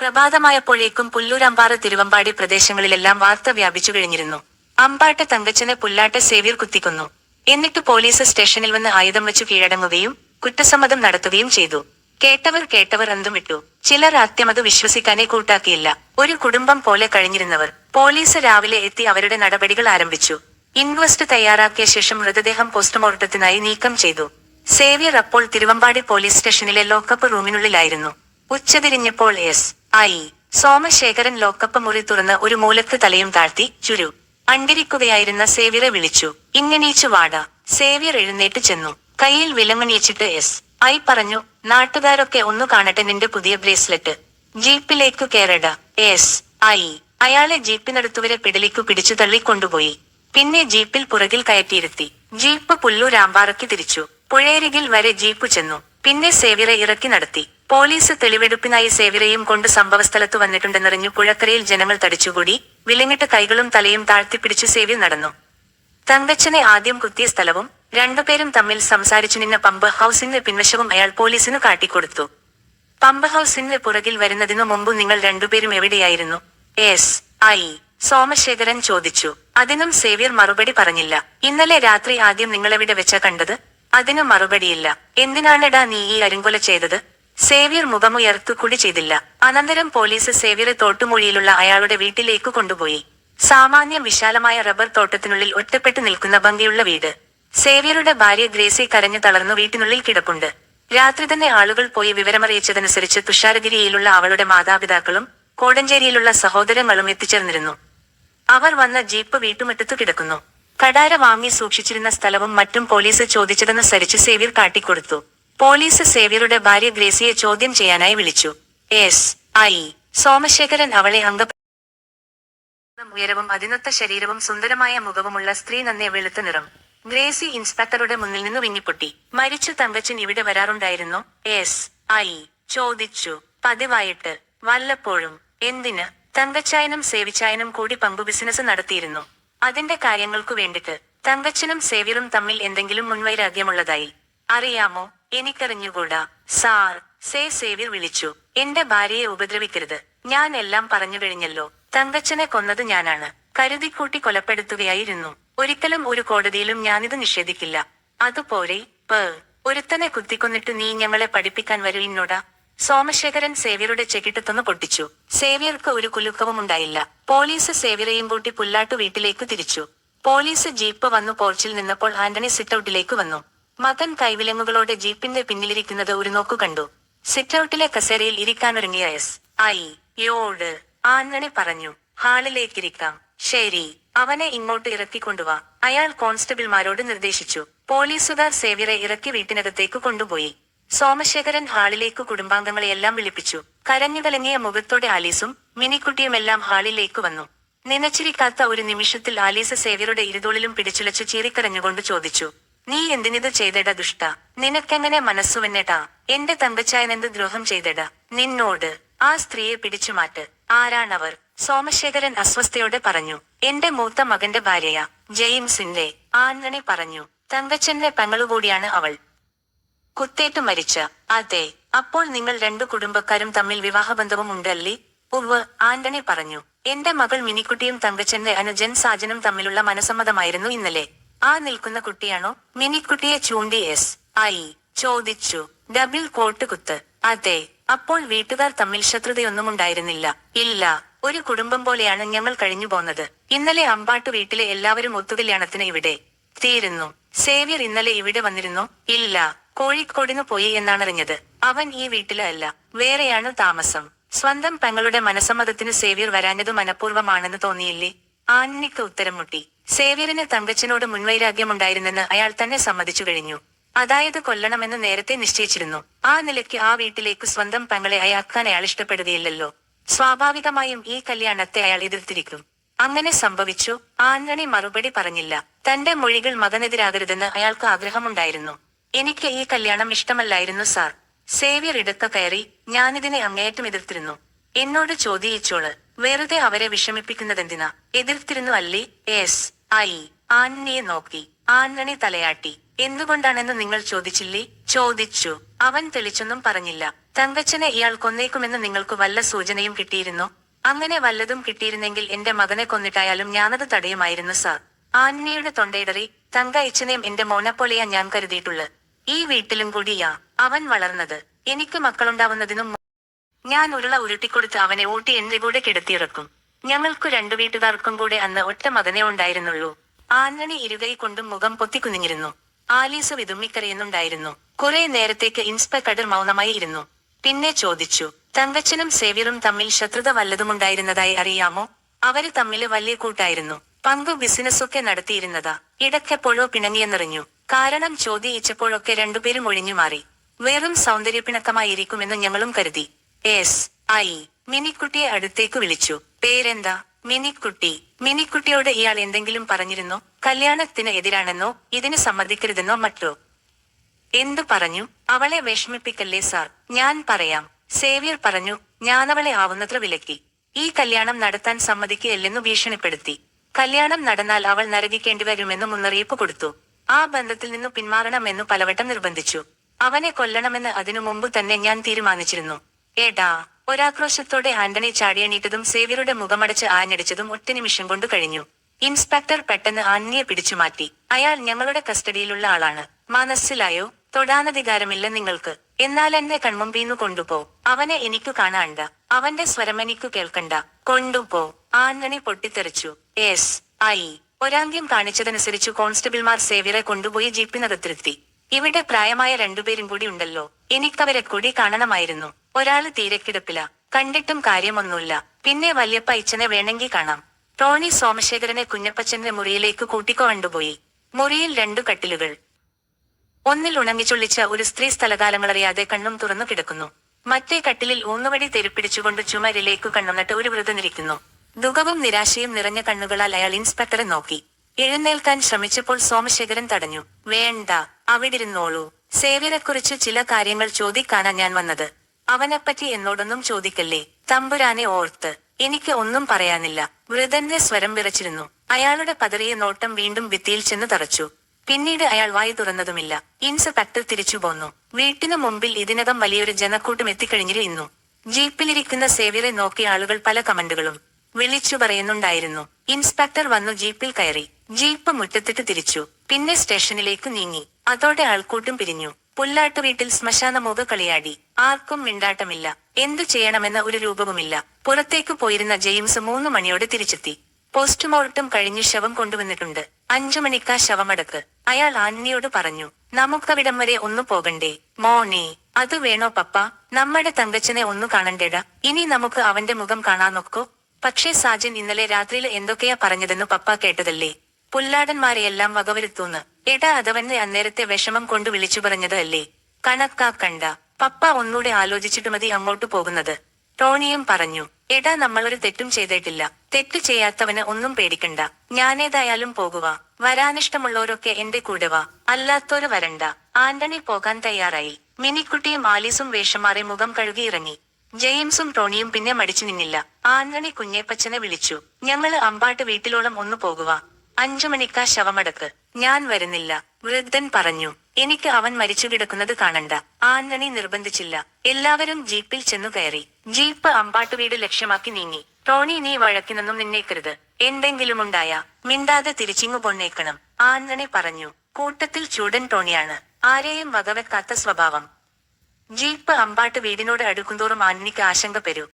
പ്രഭാതമായപ്പോഴേക്കും പുല്ലൂരമ്പാറ തിരുവമ്പാടി പ്രദേശങ്ങളിലെല്ലാം വാർത്ത വ്യാപിച്ചു കഴിഞ്ഞിരുന്നു. അമ്പാട്ട് തങ്കച്ചനെ പുല്ലാട്ട് സേവ്യർ കുത്തിക്കുന്നു. എന്നിട്ട് പോലീസ് സ്റ്റേഷനിൽ വന്ന് ആയുധം വെച്ചു കീഴടങ്ങുകയും കുറ്റസമ്മതം നടത്തുകയും ചെയ്തു. കേട്ടവർ കേട്ടവർ അന്തും വിട്ടു. ചിലർ ആദ്യമത് വിശ്വസിക്കാനേ കൂട്ടാക്കിയില്ല. ഒരു കുടുംബം പോലെ കഴിഞ്ഞിരുന്നവർ. പോലീസ് രാവിലെ എത്തി അവരുടെ നടപടികൾ ആരംഭിച്ചു. ഇൻവെസ്റ്റ് തയ്യാറാക്കിയ ശേഷം മൃതദേഹം പോസ്റ്റ്മോർട്ടത്തിനായി നീക്കം ചെയ്തു. സേവ്യർ അപ്പോൾ തിരുവമ്പാടി പോലീസ് സ്റ്റേഷനിലെ ലോക്കപ്പ് റൂമിനുള്ളിലായിരുന്നു. ഉച്ചതിരിഞ്ഞപ്പോൾ എസ് ഐ സോമശേഖരൻ ലോക്കപ്പ് മുറി തുറന്ന് ഒരു മൂലക്ക് തലയും താഴ്ത്തി ചുരു. അണ്ടിരിക്കുകയായിരുന്ന സേവ്യറെ വിളിച്ചു. ഇങ്ങനീച്ചു വാട. സേവ്യർ എഴുന്നേറ്റ് ചെന്നു. കയ്യിൽ വിലമണിയിച്ചിട്ട് എസ് ഐ പറഞ്ഞു നാട്ടുകാരൊക്കെ ഒന്നു കാണട്ടെ നിന്റെ പുതിയ ബ്രേസ്ലെറ്റ്. ജീപ്പിലേക്കു കേറട. എസ് ഐ അയാളെ ജീപ്പിനടുത്തുവരെ പിടലിക്കു പിടിച്ചു തള്ളിക്കൊണ്ടുപോയി. പിന്നെ ജീപ്പിൽ പുറകിൽ കയറ്റിയിരുത്തി. ജീപ്പ് പുല്ലൂരാമ്പാറയ്ക്ക് തിരിച്ചു. പുഴയരികിൽ വരെ ജീപ്പ് ചെന്നു. പിന്നെ സേവ്യറെ ഇറക്കി നടത്തി. പോലീസ് തെളിവെടുപ്പിനായി സേവിറയും കൊണ്ട് സംഭവസ്ഥലത്ത് വന്നിട്ടുണ്ടെന്നറിഞ്ഞു പുഴക്കരയിൽ ജനങ്ങൾ തടിച്ചുകൂടി വിലങ്ങിട്ട് കൈകളും തലയും താഴ്ത്തിപ്പിടിച്ചു സേവ്യർ നടന്നു. തങ്കച്ചനെ ആദ്യം കുത്തിയ സ്ഥലവും രണ്ടുപേരും തമ്മിൽ സംസാരിച്ചു നിന്ന പമ്പ് ഹൌസിന്റെ പിൻവശവും അയാൾ പോലീസിന് കാട്ടിക്കൊടുത്തു. പമ്പ് ഹൌസിന്റെ പുറകിൽ വരുന്നതിനു മുമ്പ് നിങ്ങൾ രണ്ടുപേരും എവിടെയായിരുന്നു? എസ്. ഐ. സോമശേഖരൻ ചോദിച്ചു. അതിനും സേവ്യർ മറുപടി പറഞ്ഞില്ല. ഇന്നലെ രാത്രി ആദ്യം നിങ്ങളെവിടെ വെച്ച കണ്ടത്? അതിനു മറുപടിയില്ല. എന്തിനാണെടാ നീ ഈ അരുങ്കൊല ചെയ്തത്? സേവ്യർ മുഖമുയർത്തു ചെയ്തില്ല. അനന്തരം പോലീസ് സേവ്യറെ തോട്ടുമൊഴിയിലുള്ള അയാളുടെ വീട്ടിലേക്ക് കൊണ്ടുപോയി. സാമാന്യം വിശാലമായ റബ്ബർ തോട്ടത്തിനുള്ളിൽ ഒറ്റപ്പെട്ടു നിൽക്കുന്ന ഭംഗിയുള്ള വീട്. സേവ്യറുടെ ഭാര്യ ഗ്രേസി കരഞ്ഞു തളർന്നു വീട്ടിനുള്ളിൽ കിടപ്പുണ്ട്. രാത്രി തന്നെ ആളുകൾ പോയി വിവരമറിയിച്ചതനുസരിച്ച് തുഷാരഗിരിയിലുള്ള അവളുടെ മാതാപിതാക്കളും കോടഞ്ചേരിയിലുള്ള സഹോദരങ്ങളും എത്തിച്ചേർന്നിരുന്നു. അവർ വന്ന ജീപ്പ് വീട്ടുമുറ്റത്തു കിടക്കുന്നു. കടാര വാങ്ങി സൂക്ഷിച്ചിരുന്ന സ്ഥലവും മറ്റും പോലീസ് ചോദിച്ചതനുസരിച്ച് സേവ്യർ കാട്ടിക്കൊടുത്തു. പോലീസ് സേവ്യറുടെ ഭാര്യ ഗ്രേസിയെ ചോദ്യം ചെയ്യാനായി വിളിച്ചു. എസ് ഐ സോമശേഖരൻ അവളെ അംഗ ഉയരവും അതിനൊത്ത ശരീരവും സുന്ദരമായ മുഖവുമുള്ള സ്ത്രീ നന്നെ വെളുത്ത നിറം. ഗ്രേസി ഇൻസ്പെക്ടറുടെ മുന്നിൽ നിന്ന് വിങ്ങിപ്പൊട്ടി. മരിച്ച തങ്കച്ചൻ ഇവിടെ വരാറുണ്ടായിരുന്നു. എസ് ഐ ചോദിച്ചു. പതിവായിട്ട്. വല്ലപ്പോഴും. എന്തിന്? തങ്കച്ചായനും സേവിച്ചായനും കൂടി പങ്കു ബിസിനസ് നടത്തിയിരുന്നു. അതിന്റെ കാര്യങ്ങൾക്കു വേണ്ടിട്ട് തങ്കച്ചനും സേവ്യറും തമ്മിൽ എന്തെങ്കിലും മുൻവൈരാഗ്യമുള്ളതായി. അറിയാമോ? എനിക്കറിഞ്ഞുകൂടാ. സാർ സേ സേവ്യർ വിളിച്ചു. എന്റെ ഭാര്യയെ ഉപദ്രവിക്കരുത്. ഞാൻ എല്ലാം പറഞ്ഞു കഴിഞ്ഞല്ലോ. തങ്കച്ചനെ കൊന്നത് ഞാനാണ്. കരുതിക്കൂട്ടി കൊലപ്പെടുത്തുകയായിരുന്നു. ഒരിക്കലും ഒരു കോടതിയിലും ഞാനിത് നിഷേധിക്കില്ല. അതുപോലെ പേ ഒരുത്തനെ കുത്തിക്കൊന്നിട്ട് നീ ഞങ്ങളെ പഠിപ്പിക്കാൻ വരൂ ഇന്നോടാ. സോമശേഖരൻ സേവ്യറുടെ ചെകിട്ടത്തൊന്ന് പൊട്ടിച്ചു. സേവ്യർക്ക് ഒരു കുലുക്കവും ഉണ്ടായില്ല. പോലീസ് സേവ്യറെയും കൂട്ടി പുല്ലാട്ടു വീട്ടിലേക്ക് തിരിച്ചു. പോലീസ് ജീപ്പ് വന്നു പോർച്ചിൽ നിന്നപ്പോൾ ആന്റണി സിറ്റൌട്ടിലേക്ക് വന്നു. മകൻ കൈവിലങ്ങുകളോടെ ജീപ്പിന്റെ പിന്നിലിരിക്കുന്നത് ഒരു നോക്കു കണ്ടു. സിറ്റൌട്ടിലെ കസേരയിൽ ഇരിക്കാനൊരുങ്ങിയ എസ് ഐ യോട് ആങ്ങനെ പറഞ്ഞു ഹാളിലേക്കിരിക്കാം. ശരി അവനെ ഇങ്ങോട്ട് ഇറക്കിക്കൊണ്ടുവാ അയാൾ കോൺസ്റ്റബിൾമാരോട് നിർദ്ദേശിച്ചു. പോലീസുകാർ സേവ്യറെ ഇറക്കി വീട്ടിനകത്തേക്ക് കൊണ്ടുപോയി. സോമശേഖരൻ ഹാളിലേക്ക് കുടുംബാംഗങ്ങളെയെല്ലാം വിളിപ്പിച്ചു. കരഞ്ഞുകലങ്ങിയ മുഖത്തോടെ ആലീസും മിനിക്കുട്ടിയുമെല്ലാം ഹാളിലേക്ക് വന്നു. നനച്ചിരിക്കാത്ത ഒരു നിമിഷത്തിൽ ആലീസ് സേവ്യറുടെ ഇരുതോളിലും പിടിച്ചുലച്ചു ചീറിക്കരഞ്ഞുകൊണ്ട് ചോദിച്ചു നീ എന്തിനിത് ചെയ്തട ദുഷ്ട? നിനക്കെങ്ങനെ മനസ്സുവെന്നെടാ എന്റെ തങ്കച്ചായൻ എന്ത് ദ്രോഹം ചെയ്തട? നിന്നോട് ആ സ്ത്രീയെ പിടിച്ചു മാറ്റ്. ആരാണവർ? സോമശേഖരൻ അസ്വസ്ഥയോടെ പറഞ്ഞു. എന്റെ മൂത്ത മകന്റെ ഭാര്യയാ ജെയിംസിന്റെ ആന്റണി പറഞ്ഞു. തങ്കച്ചന്റെ പെങ്ങളുകൂടിയാണ് അവൾ. കുത്തേറ്റു മരിച്ച. അതെ അപ്പോൾ നിങ്ങൾ രണ്ടു കുടുംബക്കാരും തമ്മിൽ വിവാഹബന്ധവും ഉണ്ടല്ലേ? ഉവ് ആന്റണി പറഞ്ഞു. എന്റെ മകൾ മിനിക്കുട്ടിയും തങ്കച്ചന്റെ അനുജൻ സാജനും തമ്മിലുള്ള മനസമ്മതമായിരുന്നു ഇന്നലെ. ആ നിൽക്കുന്ന കുട്ടിയാണോ? മിനിക്കുട്ടിയെ ചൂണ്ടി എസ് ഐ. ചോദിച്ചു. ഡബിൾ കോട്ട് കുത്ത്. അതെ. അപ്പോൾ വീട്ടുകാർ തമ്മിൽ ശത്രുതയൊന്നും ഉണ്ടായിരുന്നില്ല. ഇല്ല. ഒരു കുടുംബം പോലെയാണ് ഞങ്ങൾ കഴിഞ്ഞു പോന്നത്. ഇന്നലെ അമ്പാട്ട് വീട്ടിലെ എല്ലാവരും ഒത്തുകല്യാണത്തിന് ഇവിടെ തീരുന്നു. സേവ്യർ ഇന്നലെ ഇവിടെ വന്നിരുന്നു. ഇല്ല. കോഴിക്കോടിന് പോയി എന്നാണറിഞ്ഞത്. അവൻ ഈ വീട്ടിലല്ല. വേറെയാണ് താമസം. സ്വന്തം പെങ്ങളുടെ മനസമ്മതത്തിന് സേവ്യർ വരാഞ്ഞത് മനഃപൂർവമാണെന്ന് തോന്നിയില്ലേ? ആന്ണിക്ക് ഉത്തരം മുട്ടി. സേവ്യറിന് തങ്കച്ചനോട് മുൻവൈരാഗ്യമുണ്ടായിരുന്നെന്ന് അയാൾ തന്നെ സമ്മതിച്ചു കഴിഞ്ഞു. അതായത് കൊല്ലണമെന്ന് നേരത്തെ നിശ്ചയിച്ചിരുന്നു. ആ നിലയ്ക്ക് ആ വീട്ടിലേക്ക് സ്വന്തം പെങ്ങളെ അയാക്കാൻ അയാൾ ഇഷ്ടപ്പെടുകയില്ലല്ലോ. സ്വാഭാവികമായും ഈ കല്യാണത്തെ അയാൾ എതിർത്തിരിക്കും. അങ്ങനെ സംഭവിച്ചു. ആന്നണി മറുപടി പറഞ്ഞില്ല. തന്റെ മൊഴികൾ മകനെതിരാകരുതെന്ന് അയാൾക്ക് ആഗ്രഹമുണ്ടായിരുന്നു. എനിക്ക് ഈ കല്യാണം ഇഷ്ടമല്ലായിരുന്നു സാർ. സേവ്യർ ഇടക്ക കയറി ഞാനിതിനെ അങ്ങേയറ്റം എതിർത്തിരുന്നു. എന്നോട് ചോദിയിച്ചോൾ. വെറുതെ അവരെ വിഷമിപ്പിക്കുന്നതെന്തിനാ? എതിർത്തിരുന്നു അല്ലേ. S I. ആന്റണിയെ നോക്കി. ആന്നണി തലയാട്ടി. എന്തുകൊണ്ടാണെന്ന് നിങ്ങൾ ചോദിച്ചില്ലേ? ചോദിച്ചു. അവൻ തെളിച്ചൊന്നും പറഞ്ഞില്ല. തങ്കച്ചനെ ഇയാൾ കൊന്നേക്കുമെന്ന് നിങ്ങൾക്ക് വല്ല സൂചനയും കിട്ടിയിരുന്നോ? അങ്ങനെ വല്ലതും കിട്ടിയിരുന്നെങ്കിൽ എന്റെ മകനെ കൊന്നിട്ടായാലും ഞാനത് തടയുമായിരുന്നു സാർ. ആന്യയുടെ തൊണ്ടയിടറി തങ്ക ഇച്ചനെയും എന്റെ മോനെപ്പോലെയാ ഞാൻ കരുതിയിട്ടുള്ളത്. ഈ വീട്ടിലും കൂടിയാ. അവൻ വളർന്നത്. എനിക്ക് മക്കളുണ്ടാവുന്നതിനും ഞാൻ ഉരുള ഉരുട്ടിക്കൊടുത്ത് അവനെ ഊട്ടി എന്റെ കൂടെ കിടത്തിയിറക്കും. ഞങ്ങൾക്കു രണ്ടു വീട്ടുകാർക്കും കൂടെ അന്ന് ഒറ്റ മകനെ ഉണ്ടായിരുന്നുള്ളൂ. ആന്നണി ഇരുകൈ കൊണ്ടും മുഖം പൊത്തിക്കുനിഞ്ഞിരുന്നു ആലീസ് വിതുമ്മിക്കരയുന്നുണ്ടായിരുന്നു. കുറെ നേരത്തേക്ക് ഇൻസ്പെക്ടർ മൗനമായി ഇരുന്നു. പിന്നെ ചോദിച്ചു തങ്കച്ചനും സേവ്യറും തമ്മിൽ ശത്രുത വല്ലതുമുണ്ടായിരുന്നതായി അറിയാമോ? അവർ തമ്മിൽ വലിയ കൂട്ടായിരുന്നു. പങ്കു ബിസിനസ്സൊക്കെ നടത്തിയിരുന്നതാ. ഇടയ്ക്കെപ്പോഴോ പിണങ്ങിയെന്നറിഞ്ഞു. കാരണം ചോദിച്ചപ്പോഴൊക്കെ രണ്ടുപേരും ഒഴിഞ്ഞു മാറി വെറും സൗന്ദര്യപ്പിണക്കമായിരിക്കുമെന്ന് ഞങ്ങളും കരുതി. S I. മിനിക്കുട്ടിയെ അടുത്തേക്ക് വിളിച്ചു. പേരെന്താ? മിനിക്കുട്ടി. മിനിക്കുട്ടിയോട് ഇയാൾ എന്തെങ്കിലും പറഞ്ഞിരുന്നോ? കല്യാണത്തിന് എതിരാണെന്നോ? ഇതിന് സമ്മതിക്കരുതെന്നോ? മറ്റോ? എന്തു പറഞ്ഞു? അവളെ വിഷമിപ്പിക്കല്ലേ സാർ? ഞാൻ പറയാം. സേവിയർ പറഞ്ഞു ഞാനവളെ ആവുന്നത്ര വിലക്കി. ഈ കല്യാണം നടത്താൻ സമ്മതിക്കുകയില്ലെന്നു ഭീഷണിപ്പെടുത്തി. കല്യാണം നടന്നാൽ അവൾ നരകിക്കേണ്ടി വരുമെന്ന് മുന്നറിയിപ്പ് കൊടുത്തു. ആ ബന്ധത്തിൽ നിന്നു പിന്മാറണമെന്നു പലവട്ടം നിർബന്ധിച്ചു. അവനെ കൊല്ലണമെന്ന് അതിനു മുമ്പ് തന്നെ ഞാൻ തീരുമാനിച്ചിരുന്നു. ഏടാ ഒരാക്രോശത്തോടെ ആന്റണി ചാടിയണീറ്റതും സേവ്യറുടെ മുഖമടച്ച് ആഞ്ഞടിച്ചതും ഒറ്റ നിമിഷം കൊണ്ട് കഴിഞ്ഞു. ഇൻസ്പെക്ടർ പെട്ടെന്ന് ആന്യയെ പിടിച്ചു മാറ്റി. അയാൾ ഞങ്ങളുടെ കസ്റ്റഡിയിലുള്ള ആളാണ്. മനസ്സിലായോ? തൊടാനധികാരമില്ല നിങ്ങൾക്ക്. എന്നാൽ എന്നെ കൺമുമ്പീന്നു കൊണ്ടുപോ. അവനെ എനിക്കു കാണാണ്ട. അവന്റെ സ്വരം എനിക്കു കേൾക്കണ്ട. കൊണ്ടുപോ. ആന്റണി പൊട്ടിത്തെറിച്ചു. എസ് ഐ ഒരാംഗ്യം കാണിച്ചതനുസരിച്ചു കോൺസ്റ്റബിൾമാർ സേവ്യറെ കൊണ്ടുപോയി ജീപ്പിനകത്തിരുത്തി. ഇവിടെ പ്രായമായ രണ്ടുപേരും കൂടി ഉണ്ടല്ലോ. എനിക്കവരെ കൂടി കാണണമായിരുന്നു. ഒരാൾ തീരെ കിടപ്പില കണ്ടിട്ടും കാര്യമൊന്നുമില്ല. പിന്നെ വല്യപ്പ ഇച്ചനെ വേണമെങ്കിൽ കാണാം. ടോണി സോമശേഖരനെ കുഞ്ഞപ്പച്ചന്റെ മുറിയിലേക്ക് കൂട്ടിക്കൊണ്ടുപോയി. മുറിയിൽ രണ്ടു കട്ടിലുകൾ. ഒന്നിൽ ഉണങ്ങിച്ചൊള്ളിച്ച ഒരു സ്ത്രീ സ്ഥലകാലങ്ങളറിയാതെ കണ്ണും തുറന്നു കിടക്കുന്നു. മറ്റേ കട്ടിലിൽ ഊന്നുവടി തെരുപ്പിടിച്ചുകൊണ്ട് ചുമരിലേക്ക് കണ്ണുനട്ട് ഒരു വൃതനിരിക്കുന്നു ദുഃഖവും നിരാശയും നിറഞ്ഞ കണ്ണുകളാൽ അയാൾ ഇൻസ്പെക്ടറെ നോക്കി. എഴുന്നേൽക്കാൻ ശ്രമിച്ചപ്പോൾ സോമശേഖരൻ തടഞ്ഞു. വേണ്ട അവിടിരുന്നോളൂ. സേവ്യരെക്കുറിച്ച് ചില കാര്യങ്ങൾ ചോദിക്കാനാ ഞാൻ വന്നത്. അവനെപ്പറ്റി എന്നോടൊന്നും ചോദിക്കല്ലേ? തമ്പുരാനെ ഓർത്ത്. എനിക്ക് ഒന്നും പറയാനില്ല. വൃതന്റെ സ്വരം വിറച്ചിരുന്നു. അയാളുടെ പതറിയ നോട്ടം വീണ്ടും ഭിത്തിയിൽ ചെന്ന് തറച്ചു. പിന്നീട് അയാൾ വായി തുറന്നതുമില്ല. ഇൻസ്പെക്ടർ തിരിച്ചു പോന്നു. വീട്ടിനു മുമ്പിൽ ഇതിനകം വലിയൊരു ജനക്കൂട്ടം എത്തിക്കഴിഞ്ഞിരുന്നു. ജീപ്പിലിരിക്കുന്ന സേവ്യറെ നോക്കി ആളുകൾ പല കമന്റുകളും വിളിച്ചു പറയുന്നുണ്ടായിരുന്നു. ഇൻസ്പെക്ടർ വന്നു ജീപ്പിൽ കയറി. ജീപ്പ് മുറ്റത്തിട്ട് തിരിച്ചു. പിന്നെ സ്റ്റേഷനിലേക്ക് നീങ്ങി. അതോടെ ആൾക്കൂട്ടം പിരിഞ്ഞു. പുല്ലാട്ട് വീട്ടിൽ ശ്മശാന മുക കളിയാടി. ആർക്കും മിണ്ടാട്ടമില്ല. എന്തു ചെയ്യണമെന്ന ഒരു രൂപവുമില്ല. പുറത്തേക്ക് പോയിരുന്ന ജെയിംസ് മൂന്ന് മണിയോടെ തിരിച്ചെത്തി. പോസ്റ്റ്മോർട്ടം കഴിഞ്ഞ് ശവം കൊണ്ടുവന്നിട്ടുണ്ട്. അഞ്ചു മണിക്കാ ശവമടക്ക്. അയാൾ ആന്നിയോട് പറഞ്ഞു നമുക്കവിടം വരെ ഒന്നു പോകണ്ടേ? മോനെ അത് വേണോ പപ്പ? നമ്മുടെ തങ്കച്ചനെ ഒന്നു കാണണ്ടേടാ. ഇനി നമുക്ക് അവന്റെ മുഖം കാണാൻ നോക്കൂ. പക്ഷേ സാജൻ ഇന്നലെ രാത്രിയിൽ എന്തൊക്കെയാ പറഞ്ഞതെന്ന് പപ്പ കേട്ടതല്ലേ. പുല്ലാടന്മാരെയെല്ലാം വകവരുത്തൂന്ന്. എടാ അതവന്റെ അന്നേരത്തെ വിഷമം കൊണ്ട് വിളിച്ചു പറഞ്ഞത് അല്ലേ കണക്കാക്കണ്ട പപ്പ ഒന്നൂടെ ആലോചിച്ചിട്ട് മതി അങ്ങോട്ട് പോകുന്നത്. ടോണിയും പറഞ്ഞു. എടാ നമ്മളൊരു തെറ്റും ചെയ്തിട്ടില്ല. തെറ്റ് ചെയ്യാത്തവന് ഒന്നും പേടിക്കണ്ട. ഞാനേതായാലും പോകുക വരാനിഷ്ടമുള്ളവരൊക്കെ എന്റെ കൂടെ വാ. അല്ലാത്തോര് വരണ്ട. ആന്റണി പോകാൻ തയ്യാറായി. മിനിക്കുട്ടിയും ആലീസും വേഷമാറി മുഖം കഴുകി ഇറങ്ങി. ജെയിംസും ടോണിയും പിന്നെ മടിച്ചു നിന്നില്ല. ആന്റണി കുഞ്ഞേപ്പച്ചനെ വിളിച്ചു. ഞങ്ങൾ അമ്പാട്ട് വീട്ടിലോളം ഒന്നു പോകുക അഞ്ചു മണിക്കാ ശവമടക്ക്. ഞാൻ വരുന്നില്ല. വൃദ്ധൻ പറഞ്ഞു എനിക്ക് അവൻ മരിച്ചു കിടക്കുന്നത് കാണണ്ട. ആന്റണി നിർബന്ധിച്ചില്ല. എല്ലാവരും ജീപ്പിൽ ചെന്നു കയറി. ജീപ്പ് അമ്പാട്ടുവീട് ലക്ഷ്യമാക്കി നീങ്ങി. ടോണി നീ വഴക്കിനൊന്നും നിന്നേക്കരുത്. എന്തെങ്കിലുമുണ്ടായ മിണ്ടാതെ തിരിച്ചിങ്ങു പൊന്നേക്കണം. ആന്റണി പറഞ്ഞു കൂട്ടത്തിൽ ചൂടൻ ടോണിയാണ്. ആരെയും വകവെക്കാത്ത സ്വഭാവം. ജീപ്പ് അമ്പാട്ട് വീടിനോട് അടുക്കുന്തോറും ആന്റണിക്ക് ആശങ്ക പെരു.